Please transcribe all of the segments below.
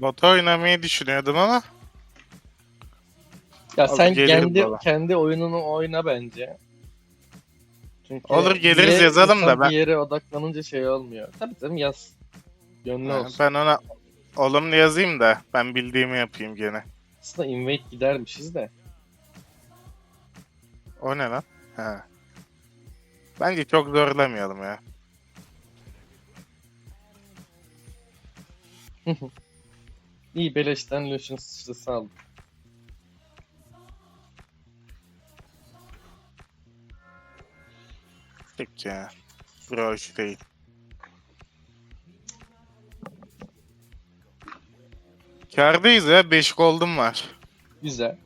Bota oynamayı düşünüyordum ama Ya Abi sen gelirim kendi baba. kendi oyununu oyna bence. Çünkü Olur, geliriz, yazalım da insan ben- Bir yere odaklanınca şey olmuyor. Tabii tabii yaz. Gönlü olsun. ben ona olumlu yazayım da ben bildiğimi yapayım gene. Aslında invade gidermişiz de. O ne lan? Ha. Bence çok zorlamayalım ya. İyi beleşten Lucian sıçrası aldım. Peki ya. Hoş değil. Kârdayız ya. 5 gold'um var. Güzel.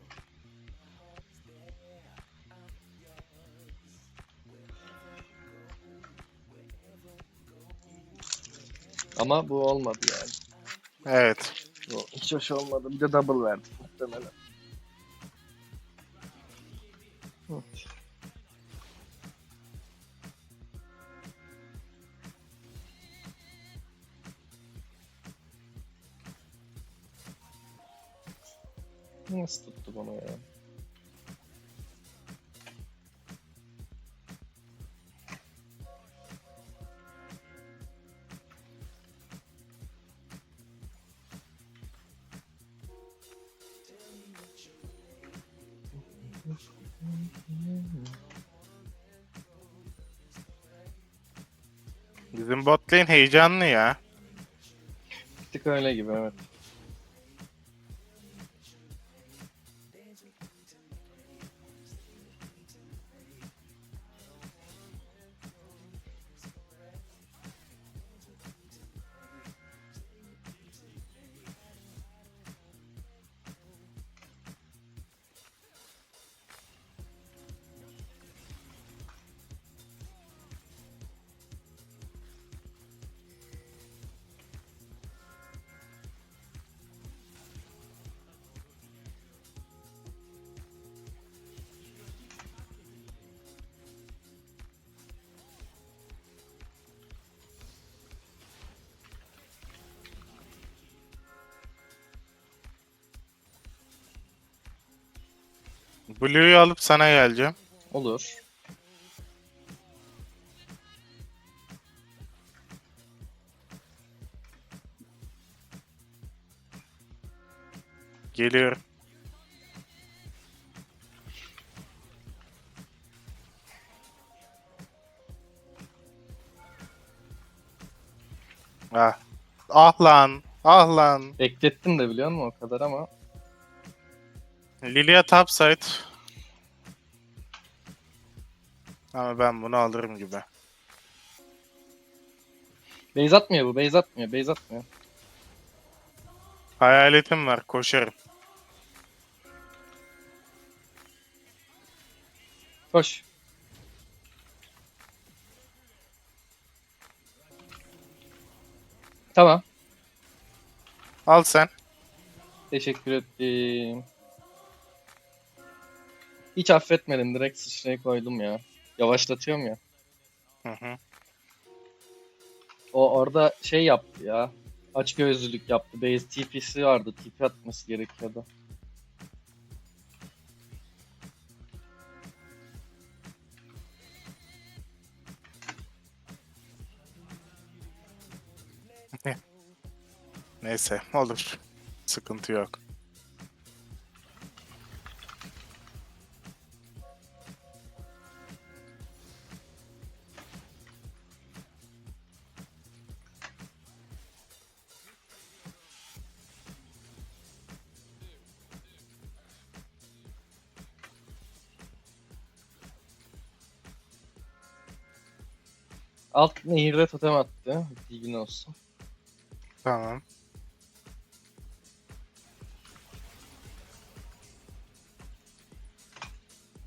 Ama bu olmadı yani. Evet. Bu hiç hoş olmadı. Bir de double verdik muhtemelen. Nasıl tuttu bunu ya? Bot lane heyecanlı ya. Bir tık öyle gibi evet. Blue'yu alıp sana geleceğim. Olur. Geliyorum. Ah. Ah lan. Ah lan. Beklettim de biliyor musun o kadar ama. Lilia topside. Ama ben bunu alırım gibi. Base atmıyor bu. Base atmıyor. Base atmıyor. Hayaletim var. Koşarım. Koş. Tamam. Al sen. Teşekkür ettim. Hiç affetmedim. Direkt sıçraya koydum ya. Yavaşlatıyorum ya. Hı hı. O orada şey yaptı ya. Aç gözlülük yaptı. Base TP'si vardı. TP atması gerekiyordu. Neyse olur. Sıkıntı yok. Alt nehirde totem attı. Bilgin olsun. Tamam.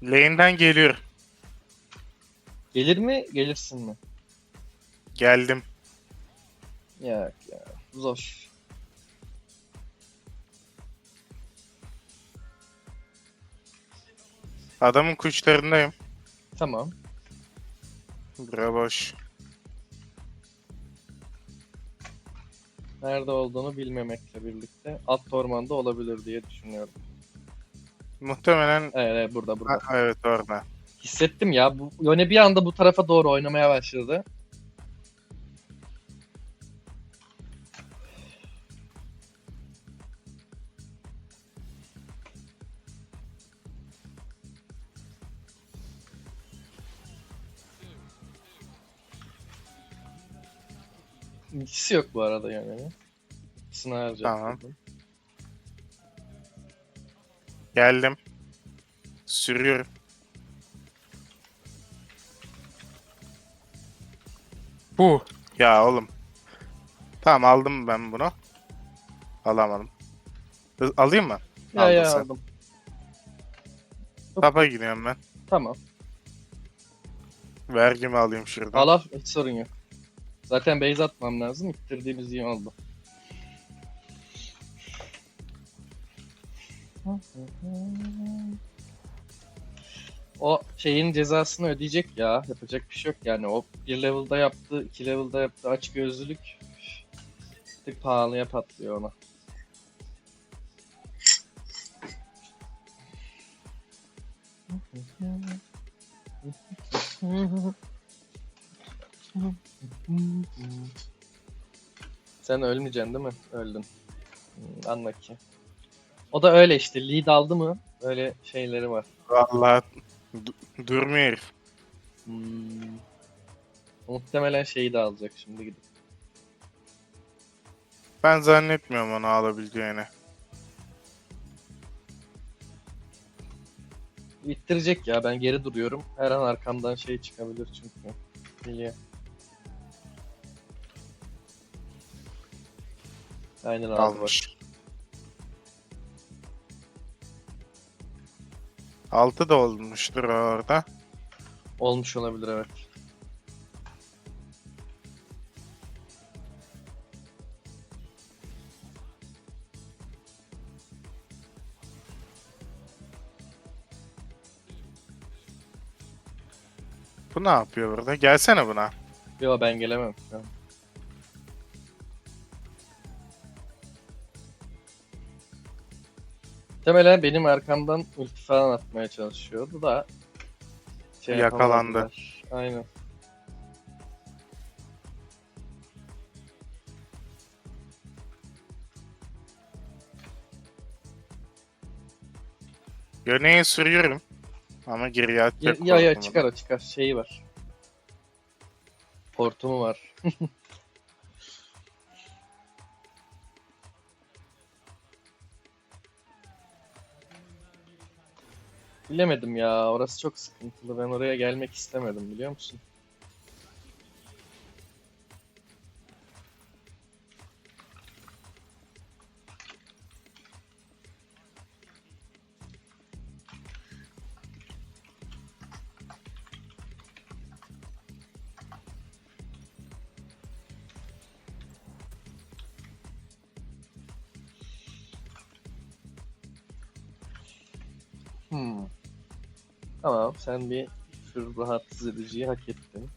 Lane'den geliyor. Gelir mi? Gelirsin mi? Geldim. Yok ya. Zor. Adamın kuşlarındayım. Tamam. Bura boş. Nerede olduğunu bilmemekle birlikte alt ormanda olabilir diye düşünüyorum. Muhtemelen Evet, evet burada burada. ha, evet orada. Hissettim ya. Bu, Yone bir anda bu tarafa doğru oynamaya başladı. İkisi yok bu arada yani. İkisini harcadım. Tamam. Geldim. Sürüyorum. Bu. Ya oğlum. Tamam aldım ben bunu. Alamadım. Alayım mı? Ya Aldın ya sen. aldım. Tapa gidiyorum ben. Tamam. Vergimi alayım şuradan. Al al hiç sorun yok. Zaten base atmam lazım. İttirdiğimiz iyi oldu. O şeyin cezasını ödeyecek ya. Yapacak bir şey yok yani. O bir level'da yaptı, iki level'da yaptı aç gözlülük. Bir tık pahalıya patlıyor ona. Sen ölmeyeceksin değil mi? Öldün. Hmm, anla ki. O da öyle işte. Lead aldı mı? Öyle şeyleri var. Vallahi du- durmuyor herif. Hmm. Muhtemelen şeyi de alacak şimdi gidip. Ben zannetmiyorum onu alabileceğini. İttirecek ya ben geri duruyorum. Her an arkamdan şey çıkabilir çünkü. Biliyor. Aynen aldı bak. Almış. Altı da olmuştur orada. Olmuş olabilir evet. Bu ne yapıyor burada? Gelsene buna. Yo ben gelemem şu Muhtemelen benim arkamdan ulti falan atmaya çalışıyordu da şey Yakalandı. yapamadılar. Aynen. Yöneğe sürüyorum. Ama geriye atacak. ya, ya çıkar o çıkar. Şeyi var. Hortumu var. Bilemedim ya. Orası çok sıkıntılı. Ben oraya gelmek istemedim biliyor musun? Hmm. Tamam sen bir şu rahatsız ediciyi hak ettin.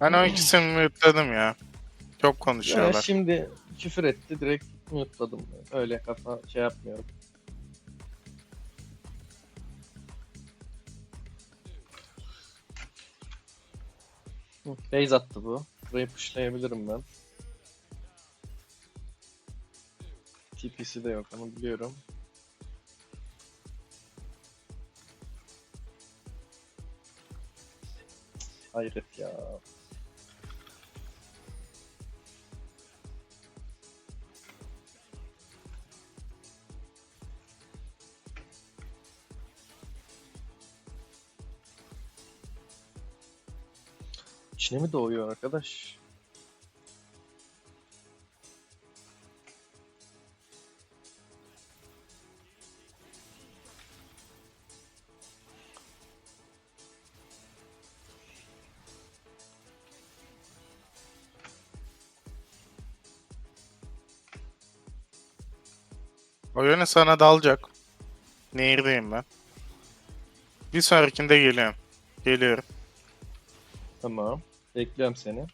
Ben o ikisini mute'ladım ya. Çok Ya konuşuyorlar. şimdi küfür etti direkt mutladım. Öyle kafa şey yapmıyorum. Base attı bu. Burayı pushlayabilirim ben. TP'si de yok onu biliyorum. Hayret ya. İçine mi doğuyor arkadaş? Oyunu sana dalacak. Nehirdeyim ben. Bir sonrakinde geliyorum. Geliyorum. Tamam. Bekliyorum seni.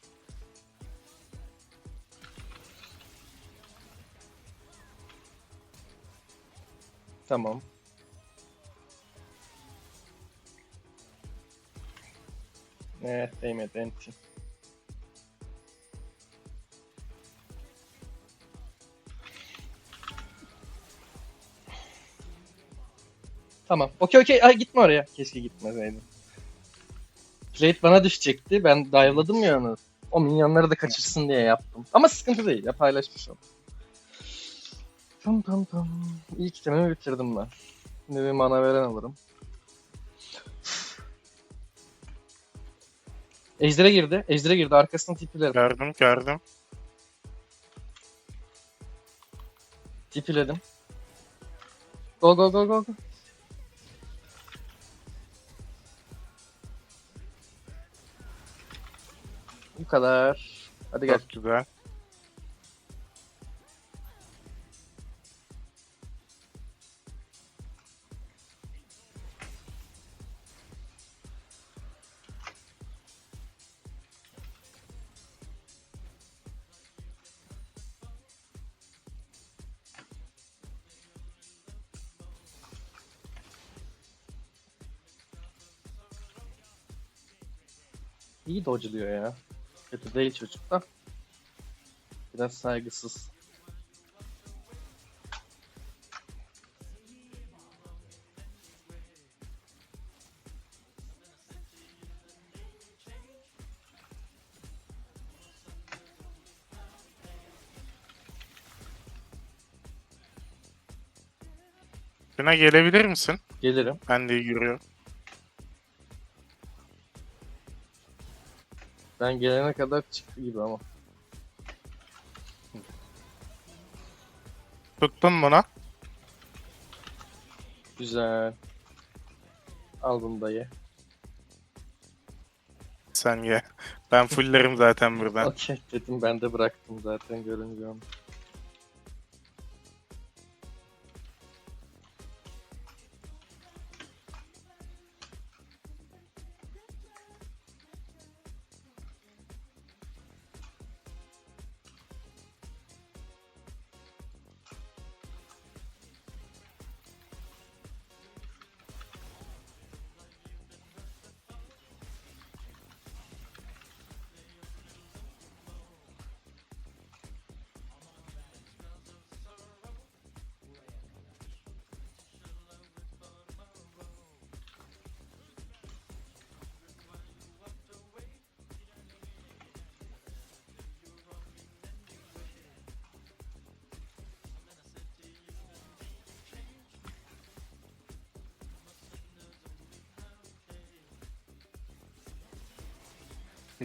Tamam. Evet, değmedi. Enti. Tamam. Okey okey. Ay gitme oraya. Keşke gitmeseydim. Plate bana düşecekti. Ben dive'ladım ya onu. O minyonları da kaçırsın diye yaptım. Ama sıkıntı değil ya paylaşmış oldum. Tam tam tam. İlk itemimi bitirdim ben. Şimdi bir mana veren alırım. Ejder'e girdi. Ejder'e girdi. Arkasından tipilerim. Gördüm gördüm. Tipiledim. Go go go go go. Bu kadar. Hadi gel. Çok güzel. İyi dodge'luyor ya. Kötü değil çocuk da. Biraz saygısız. Şuna gelebilir misin? Gelirim. Ben de yürüyorum. Ben gelene kadar çıktı gibi ama. Tuttum bunu. Güzel. Al bunu da ye. Sen ye. Ben fulllerim zaten buradan. Okey dedim ben de bıraktım zaten görünce onu.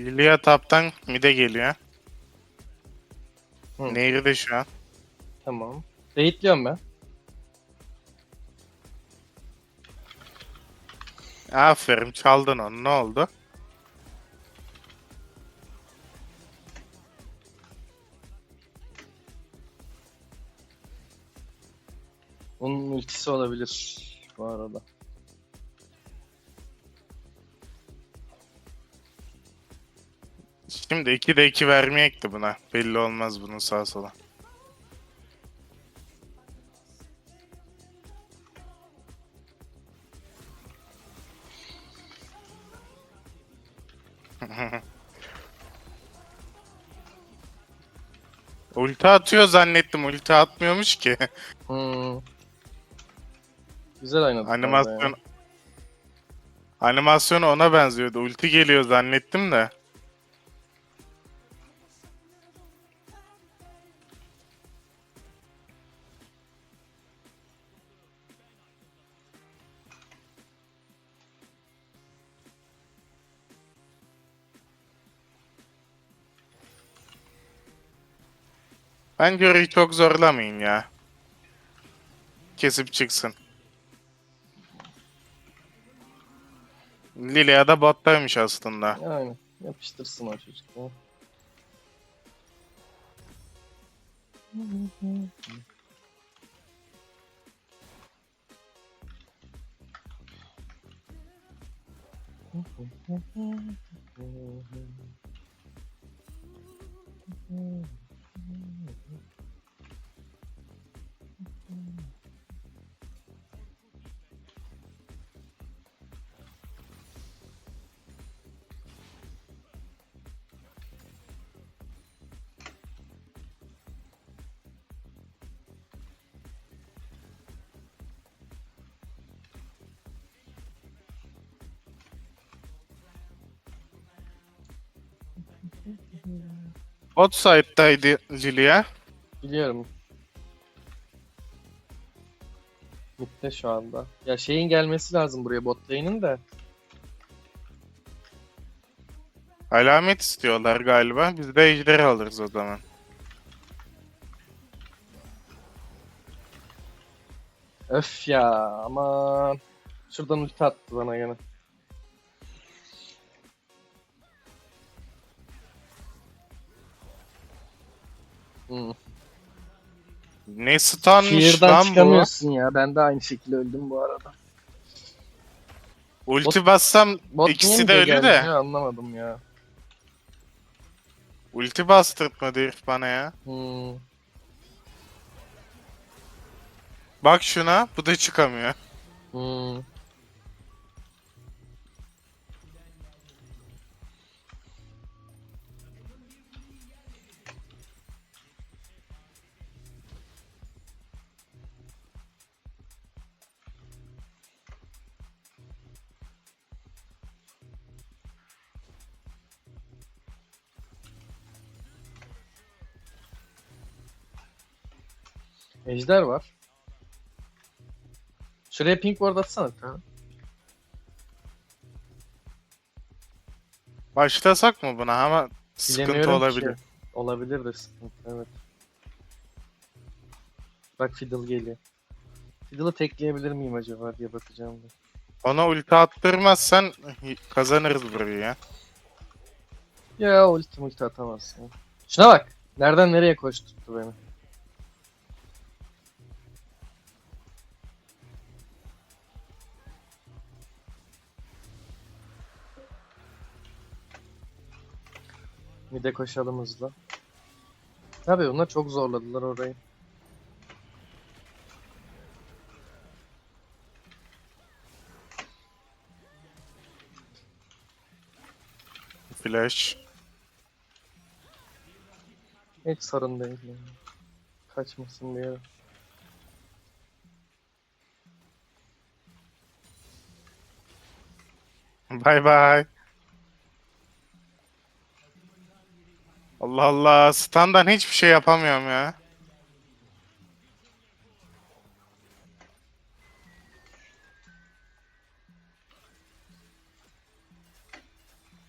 Lilia taptan mide geliyor. Hı. Nehri de şu an. Tamam. Raidliyorum ben. Aferin çaldın onu ne oldu? Onun ultisi olabilir bu arada. Şimdi 2 de 2 vermeyekti buna. Belli olmaz bunun sağ sola. Ulti atıyor zannettim. Ulti atmıyormuş ki. Hmm. Güzel oynadık. orada Animasyon. Animasyonu ona benziyordu. Ulti geliyor zannettim de. Ben Curry'i çok zorlamayayım ya. Kesip çıksın. Lilia da bottaymış aslında. Yani yapıştırsın o çocuk. Mm-hmm. Bot side'daydı Lilia. Biliyorum. Mitte şu anda. Ya şeyin gelmesi lazım buraya bot lane'in de. Alamet istiyorlar galiba. Biz de ejderi alırız o zaman. Öf ya aman. Şuradan ulti attı bana gene. Hmm. Ne stunmış Şiirden lan bu. çıkamıyorsun ya. Ben de aynı şekilde öldüm bu arada. Ulti bassam Bot İkisi niye de bize ölü de. gelmiyor Anlamadım ya. ulti bastırtmadı herif bana ya. Hmm. Bak şuna bu da çıkamıyor. Hmm. Ejder var. Şuraya pink ward atsana bir tane. Başlasak mı buna ama sıkıntı Bilemiyorum olabilir. ki. Olabilir de sıkıntı evet. Bak Fiddle geliyor. Fiddle'ı tekleyebilir miyim acaba diye bakacağım da. Ona ulti attırmazsan kazanırız burayı ya. Ya ulti multi atamazsın. Şuna bak. Nereden nereye koşturttu beni. Mide koşalım hızlı. Tabii bunlar çok zorladılar orayı. Flash. Hiç sorun değil yani. Kaçmasın diye. Bay bay. Allah Allah. Standan hiçbir şey yapamıyorum ya.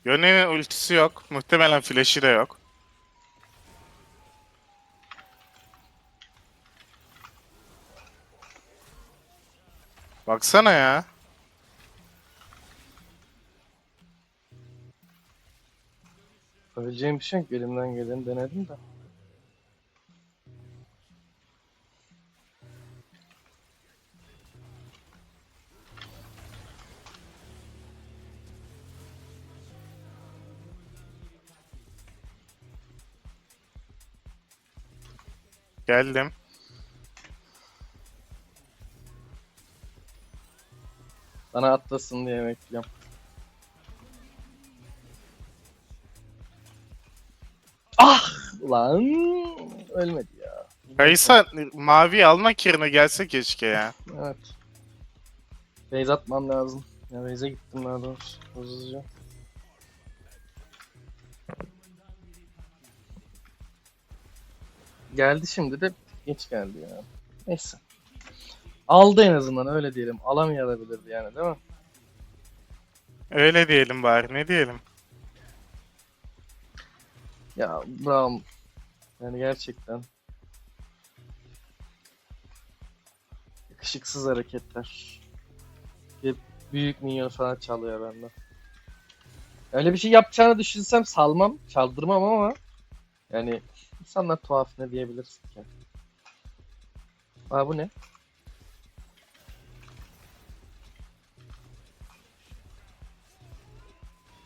Yone'nin ultisi yok. Muhtemelen flash'i de yok. Baksana ya. Yapabileceğim bir şey yok. Elimden geleni denedim de. Geldim. Bana atlasın diye bekliyorum. Ah! Ulan ölmedi ya. Kayısa mavi almak yerine gelse keşke ya. Evet. Base atmam lazım. Ya base'e gittim daha doğrusu. Hızlıca. Geldi şimdi de geç geldi ya. Neyse. Aldı en azından öyle diyelim. Alamayabilirdi yani değil mi? Öyle diyelim bari ne diyelim. Ya Braum yani gerçekten yakışıksız hareketler. Bir büyük minyon falan çalıyor benden. Öyle bir şey yapacağını düşünsem salmam, çaldırmam ama yani insanlar tuhaf ne diyebilirsin ki? Aa bu ne?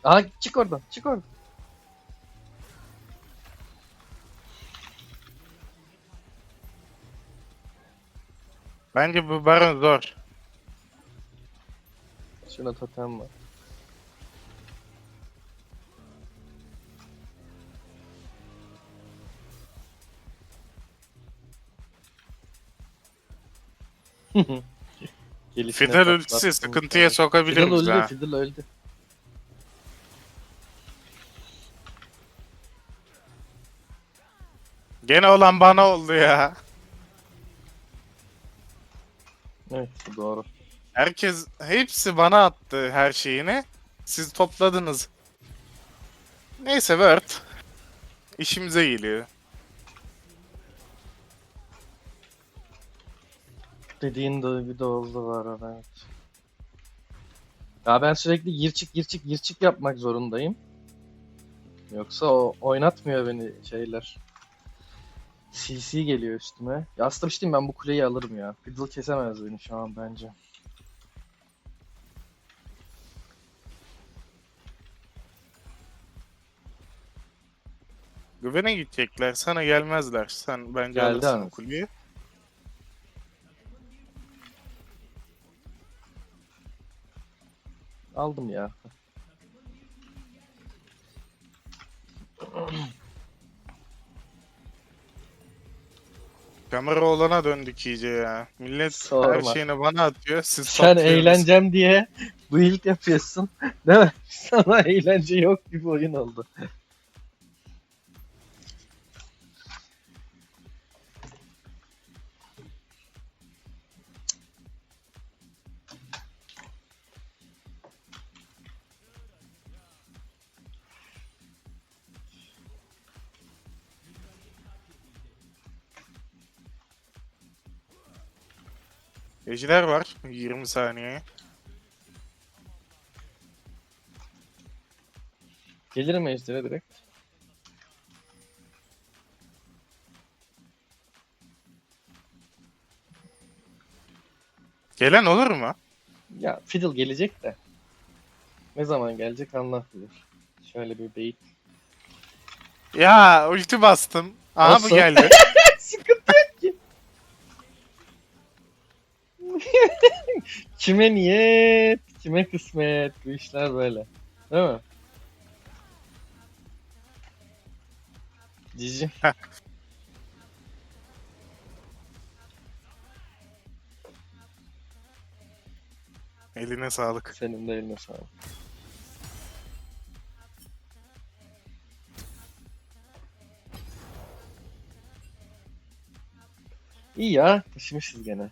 Aa çık oradan, çık oradan. Bence bu baron zor. Şuna totem var. Gelişine Fiddle patlattım ultisi sıkıntıya Fiddle bizi öldü, ha. Fiddle öldü. Gene olan bana oldu ya. Evet doğru. Herkes hepsi bana attı her şeyini. Siz topladınız. Neyse Word. İşimize geliyor. Dediğin duygu da oldu var evet. Ya ben sürekli gir çık gir çık gir çık yapmak zorundayım. Yoksa o oynatmıyor beni şeyler. CC geliyor üstüme. Ya aslında bir şey diyeyim, ben bu kuleyi alırım ya. Fiddle kesemez beni şu an bence. Güvene gidecekler. Sana gelmezler. Sen bence Geldi alırsın o kuleyi. Aldım ya. Kamera olana döndük iyice ya. Millet her Sorma. şeyini bana atıyor. Siz Sen topluyorsunuz. eğleneceğim diye build yapıyorsun. Değil mi? Sana eğlence yok gibi oyun oldu. Ejder var 20 saniye. Gelirim Ejder'e direkt. Gelen olur mu? Ya Fiddle gelecek de. Ne zaman gelecek Allah bilir. Şöyle bir bait. Ya ulti bastım. Aha Nasıl? bu geldi. kime niyet, kime kısmet. Bu işler böyle. Değil mi? Cici. Eline sağlık. Senin de eline sağlık. İyi ya, taşımışız gene.